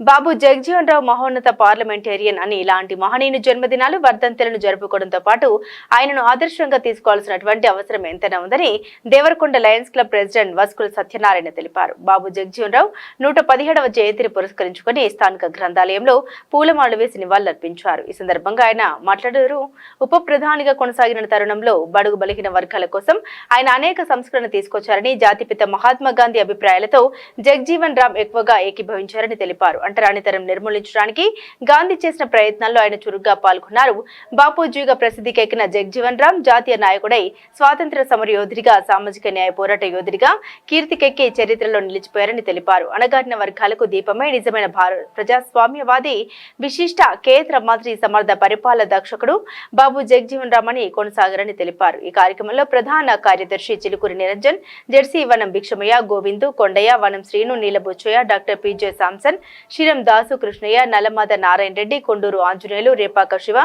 బాబు జగజీవన్ రావు మహోన్నత పార్లమెంటేరియన్ అని ఇలాంటి మహనీయుని జన్మదినాలు వర్ధంతులను జరుపుకోవడంతో పాటు ఆయనను ఆదర్శంగా తీసుకోవాల్సినటువంటి అవసరం ఎంతైనా ఉందని Devarakonda lions club president Vaskula Satyanarayana తెలిపారు. బాబు జగజీవన్ రావు నూట పదిహేడవ జయంతిని పురస్కరించుకుని స్థానిక గ్రంథాలయంలో పూలమాలు వేసి నివాళులర్పించారు. ఈ సందర్భంగా ఆయన మాట్లాడారు. ఉప ప్రధానిగా కొనసాగిన తరుణంలో బడుగు బలిగిన వర్గాల కోసం ఆయన అనేక సంస్కరణ తీసుకొచ్చారని జాతిపిత మహాత్మా గాంధీ అభిప్రాయాలతో జగ్జీవన్ రామ్ ఎక్కువగా ఏకీభవించారని తెలిపారు. అంటరానితరం నిర్మూలించడానికి గాంధీ చేసిన ప్రయత్నాల్లో ఆయన చురుగ్గా పాల్గొన్నారు. బాపూజీగా ప్రసిద్ధికెక్కిన జగ్జీవన్ రామ్ జాతీయ నాయకుడై స్వాతంత్ర సమర యోధుడిగా సామాజిక న్యాయ పోరాట యోధుడిగా కీర్తికెక్కి చరిత్రలో నిలిచిపోయారని తెలిపారు. అణగారిన వర్గాలకు దీపమే నిజమైన భారత ప్రజాస్వామ్యవాది విశిష్ట కేంద్ర మంత్రి సమర్థ పరిపాలన దక్షకుడు బాబు జగ్జీవన్ రామ్ అని కొనసాగారని తెలిపారు. ఈ కార్యక్రమంలో ప్రధాన కార్యదర్శి చిలుకూరి నిరంజన్ జెర్సీ వనం Bhikshamaiah Govindu Kondaiah Vanam Srinu Neelabuchaiah doctor PJ Samson Sriram Dasu Krishnaiah Nallamada Narayana Reddy Konduru Anjaneyulu Repaka Siva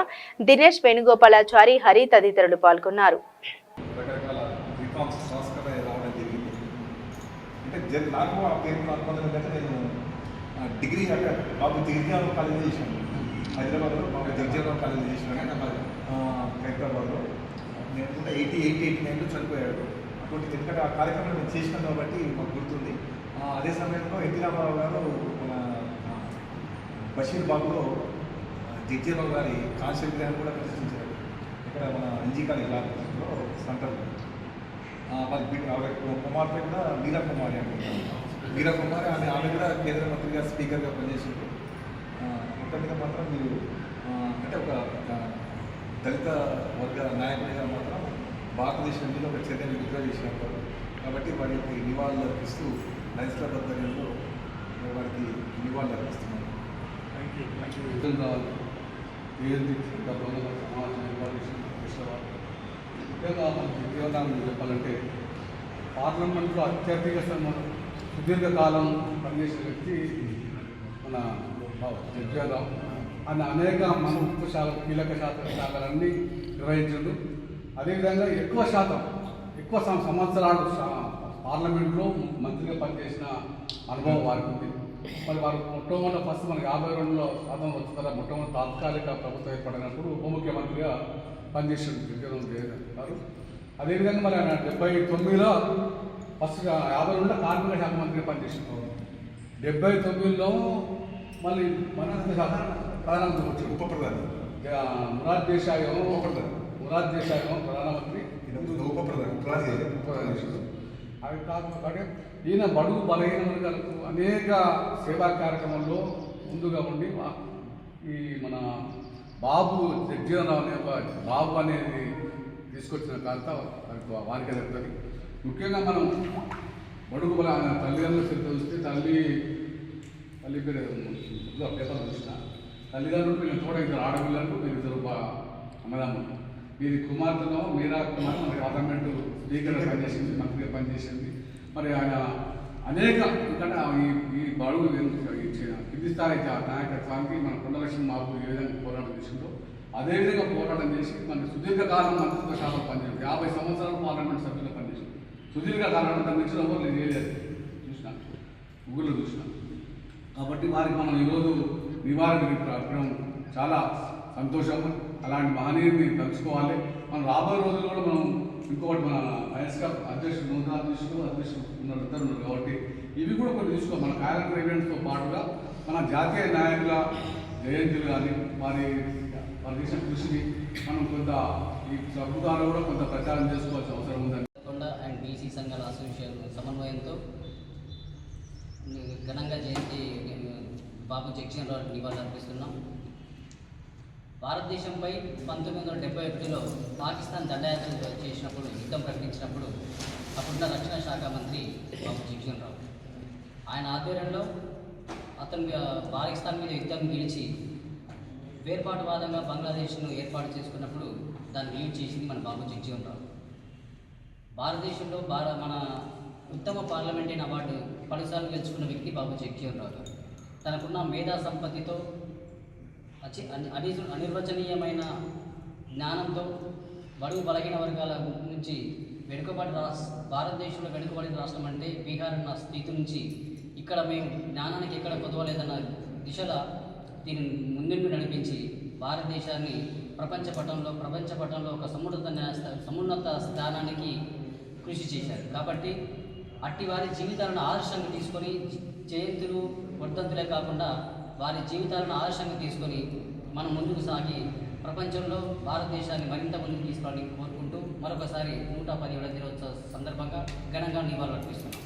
Dinesh Venugopalachari Hari తదితరులు పాల్గొన్నారు. డిగ్రీ అంటే బాబు కాలేజ్ హైదరాబాద్లో బాబు కాలేజ్ హైదరాబాద్లో నేను ఎయిటీ ఎయిటీ ఎయిటీ నైన్లో చనిపోయాడు. అటువంటి ఎందుకంటే ఆ కార్యక్రమం నేను చేసినాను కాబట్టి మాకు గుర్తుంది. అదే సమయంలో ఎన్టీ రామారావు గారు బషీర్ బాబులో జగ్జీరావు గారి కాన్సెప్ట్ విగ్రహాన్ని కూడా ప్రదర్శించారు ఇక్కడ మన అంజీకాల లాలో సెంటర్లో ఆ, మరి కుమార్తె కూడా మీరా కుమారి అనుకుంటాను మీరా కుమారి ఆమె ఆమె కూడా కేంద్ర మంత్రిగా స్పీకర్గా పనిచేసింది. మొత్తంగా మొత్తం మీద మాత్రం మీరు అంటే ఒక దళిత వర్గ నాయకుడిగా మాత్రం భారతదేశం మీద ఒక చర్యను విడుదల చేసినారు కాబట్టి వారికి నివాళులు అర్పిస్తూ లైన్స్ల క్లబ్ ఆధ్వర్యంలో వారికి నివాళులు అర్పిస్తున్నాను విధంగా ఏంటి సందర్భంలో సమాజం నిర్వహించిన ముఖ్యంగా మనకి చెప్పాలంటే పార్లమెంట్లో అత్యధిక సుదీర్ఘకాలం పనిచేసిన వ్యక్తి మన జగ్జీవరావు ఆయన అనేక మనకు శాఖ కీలక శాఖ శాఖలన్నీ నిర్వహించిండు. అదేవిధంగా ఎక్కువ శాతం ఎక్కువ సంవత్సరాలు పార్లమెంట్లో మంత్రిగా పనిచేసిన అనుభవం వారికి ఉంది. మరి వారు మొట్టమొదటి ఫస్ట్ మన యాభై రెండులో స్వాతంత్రం వచ్చిన తర్వాత మొట్టమొదటి తాత్కాలిక ప్రభుత్వం ఏర్పడినప్పుడు ఉప ముఖ్యమంత్రిగా పనిచేసిండు జగన్ గారు. అదేవిధంగా మరి ఆయన డెబ్బై తొమ్మిదిలో ఫస్ట్ యాభై రెండులో కార్మిక శాఖ మంత్రిగా పనిచేసిండు డెబ్బై తొమ్మిదిలో మళ్ళీ మన శాఖ ప్రధానమంత్రి వచ్చాడు ఉప ప్రధాని. మురాద్ దేశాయ్ ఉప ప్రధాని. మురాద్ దేశాయ్ ప్రధానమంత్రి. ఉప ప్రధాని. ప్రధాని ఉపరాధ్యక్షుడు. అవి కాకుండా ఈయన బడుగు బలహీన వర్గాలకు అనేక సేవా కార్యక్రమాల్లో ముందుగా ఉండి ఈ మన బాబు జగ్జీవనరావు అనే ఒక బాబు అనేది తీసుకొచ్చిన కాంత వారికి జరుగుతుంది ముఖ్యంగా మనం బడుగు బల తల్లిదండ్రుల తల్లిదండ్రులు చరిత్ర చూస్తే తల్లి తల్లి పేరు పేపర్ చూసిన. తల్లిదండ్రులు మీరు చూడండి ఇద్దరు ఆడపిల్లలు మీరు ఇద్దరు బా- అన్నదమ్ములు. వీరి కుమార్తెలో మీరా కుమార్ మరి పార్లమెంటు స్పీకర్గా పనిచేసింది మంత్రిగా పనిచేసింది మరి ఆయన అనేక ఎందుకంటే ఈ ఈ బడుగు ఇచ్చిన కింది స్థాయి నాయకత్వానికి మన కొండలక్ష్మి మాకు ఏ విధంగా పోరాటం చేసిందో అదేవిధంగా పోరాటం చేసి మన సుదీర్ఘకాలం మంత్రిత్వ శాఖ పనిచేసింది యాభై సంవత్సరాలు పార్లమెంట్ సభ్యులుగా పనిచేసింది సుదీర్ఘకాలం అంతా మించిన ఎవరు నేను చేయలేదు. చూసిన? గూగుల్లో చూసిన? కాబట్టి వారికి మనం ఈరోజు నివారణ అర్పడం చాలా సంతోషం. అలాంటి మహనీయుని తలుచుకోవాలి మనం రాబోయే రోజుల్లో కూడా మనం ఇంకొకటి మన లయన్స్ కప్ అధ్యక్షుడు నూతన అధ్యక్షుడు అధ్యక్షుడు ఉన్నారు ఇద్దరు ఉన్నారు కాబట్టి ఇవి కూడా కొన్ని తీసుకో. మన క్యాలెండర్ ఈవెంట్స్తో పాటుగా మన జాతీయ నాయకుల జయంతులు కానీ వారి వారు చేసిన కృషిని మనం కొంత ఈ సభ ద్వారా కూడా కొంత ప్రచారం చేసుకోవాల్సిన అవసరం ఉందండి. అండ్ బీసీ సంఘాల అసోసియేషన్ సమన్వయంతో ఘనంగా జయంతి బాబు జంక్షన్ రోడ్ నివాళులు అర్పిస్తున్నాం భారతదేశంపై పంతొమ్మిది వందల డెబ్బై ఒకటిలో పాకిస్తాన్ దండయాత్ర చేసినప్పుడు యుద్ధం ప్రకటించినప్పుడు అప్పుడున్న రక్షణ శాఖ మంత్రి బాబు జిక్షన్ రావు. ఆయన ఆధ్వర్యంలో అతను పాకిస్తాన్ మీద యుద్ధం గెలిచి వేర్పాటువాదంగా బంగ్లాదేశ్ను ఏర్పాటు చేసుకున్నప్పుడు దాన్ని లీడ్ చేసింది మన బాబు జగజీవన్ రావు. భారతదేశంలో భార మన ఉత్తమ పార్లమెంటరీ అవార్డు పలుసార్లు గెలుచుకున్న వ్యక్తి బాబు జగ్జీవన్ రావు. గారు తనకున్న మేధా సంపత్తితో అని అని- అనిర్వచనీయమైన జ్ఞానంతో బడుగు బలహీన వర్గాల నుంచి వెనుకబడి రాష్ట్ర భారతదేశంలో వెనుకబడిన రాష్ట్రం అంటే బీహార్ అన్న స్థితి నుంచి ఇక్కడ మేము జ్ఞానానికి ఎక్కడ కొదవలేదన్న దిశలో దీనిని ముందుండి నడిపించి భారతదేశాన్ని ప్రపంచ పటంలో ప్రపంచ పటంలో ఒక సమున్నత సమున్నత స్థానానికి కృషి చేశారు. కాబట్టి అట్టి వారి జీవితాలను ఆదర్శంగా తీసుకొని జయంతులు వర్ధంతులే కాకుండా వారి జీవితాలను ఆదర్శంగా తీసుకొని మనం ముందుకు సాగి ప్రపంచంలో భారతదేశాన్ని మరింత ముందుకు తీసుకోవాలని కోరుకుంటూ మరొకసారి నూట పది దినోత్సవ సందర్భంగా ఘనంగా నివాళులు అర్పిస్తున్నాం.